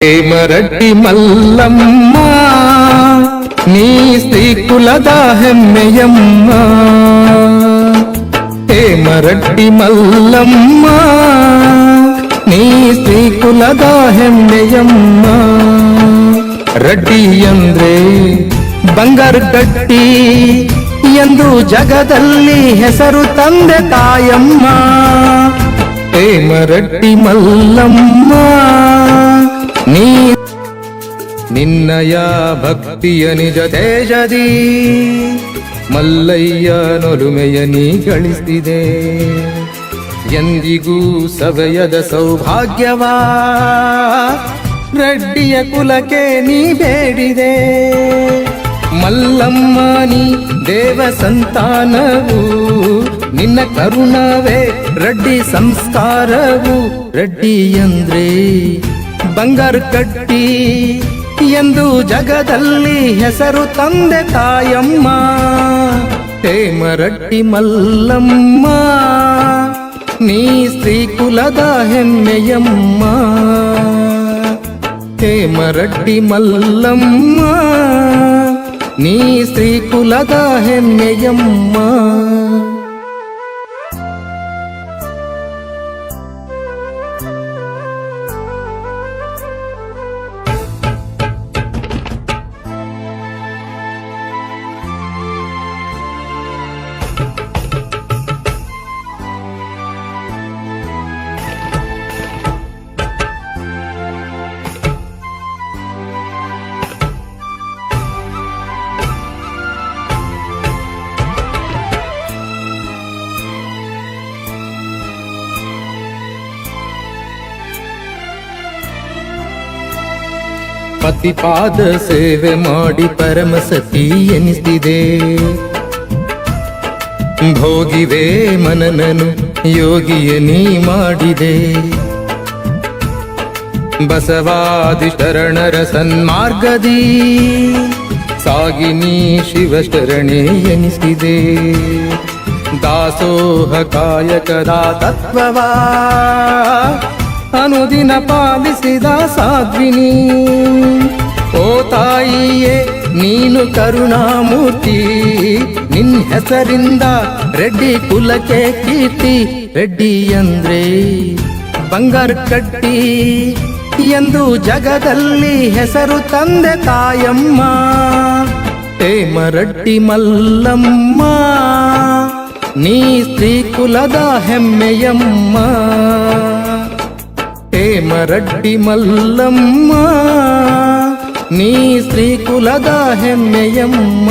ಹೇಮರಡ್ಡಿ ಮಲ್ಲಮ್ಮ ನೀ ಸ್ತ್ರೀ ಕುಲದ ಹೆಮ್ಮೆಯಮ್ಮ ಹೇಮರಡ್ಡಿ ಮಲ್ಲಮ್ಮ ನೀ ಸ್ತ್ರೀ ಕುಲದ ಹೆಮ್ಮೆಯಮ್ಮ ರಡ್ಡಿ ಅಂದ್ರೆ ಬಂಗಾರ ಗಟ್ಟಿ ಎಂದು ಜಗದಲ್ಲಿ ಹೆಸರು ತಂದೆ ತಾಯಮ್ಮ ಹೇಮರಡ್ಡಿ ಮಲ್ಲಮ್ಮ ನೀ ನಿನ್ನಯ ಭಕ್ತಿಯ ನಿಜ ತೇಜದಿ ಮಲ್ಲಯ್ಯ ನೊಲುಮೆಯ ನೀ ಗಳಿಸಿದೆ ಎಂದಿಗೂ ಸವಯದ ಸೌಭಾಗ್ಯವಾ ರೆಡ್ಡಿಯ ಕುಲಕ್ಕೆ ನೀ ಬೇಡಿದೆ. ಮಲ್ಲಮ್ಮ, ನೀ ದೇವ ಸಂತಾನವು, ನಿನ್ನ ಕರುಣವೇ ರೆಡ್ಡಿ ಸಂಸ್ಕಾರವು. ರೆಡ್ಡಿ ಅಂದ್ರೆ ಬಂಗಾರ ಕಟ್ಟಿ ಎಂದು ಜಗದಲ್ಲಿ ಹೆಸರು ತಂದೆ ತಾಯಮ್ಮ ಹೇಮರಟ್ಟಿ ಮಲ್ಲಮ್ಮ ನೀ ಸ್ತ್ರೀ ಕುಲದ ಹೆಮ್ಮೆಯಮ್ಮ ಹೇಮರಡ್ಡಿ ಮಲ್ಲಮ್ಮ ನೀ ಸ್ತ್ರೀ ಕುಲದ ಹೆಮ್ಮೆಯಮ್ಮ ಪತಿಪಾದ ಸೇವೆ ಮಾಡಿ ಪರಮ ಸತಿ ಎನಿಸಿದೆ. ಭೋಗಿವೆ ಮನನನು, ಯೋಗಿಯ ನೀ ಮಾಡಿದೆ. ಬಸವಾದಿ ಶರಣರ ಸನ್ಮಾರ್ಗದಿ ಸಾಗಿನಿ ಶಿವ ಶರಣೆ ಎನಿಸಿದೆ. ದಾಸೋಹ ಕಾಯಕದ ತತ್ವವಾ ಅನುದಿನ ಪಾಲಿಸಿದ ಸಾಧ್ವಿನಿ. ಓ ತಾಯಿಯೇ, ನೀನು ಕರುಣಾಮೂರ್ತಿ. ನಿನ್ನ ಹೆಸರಿಂದ ರೆಡ್ಡಿ ಕುಲಕ್ಕೆ ಕೀರ್ತಿ, ರೆಡ್ಡಿ ಅಂದ್ರೆ ಬಂಗಾರ ಕಟ್ಟಿ. ಎಂದು ಜಗದಲ್ಲಿ ಹೆಸರು ತಂದೆ ತಾಯಮ್ಮ. ಹೇಮರಡ್ಡಿ ಮಲ್ಲಮ್ಮ, ನೀ ಸ್ತ್ರೀ ಕುಲದ ಹೆಮ್ಮೆಯಮ್ಮ. రెడ్డి మల్లమ్మా నీ స్త్రీ కులదా హెమ్మెయమ్మ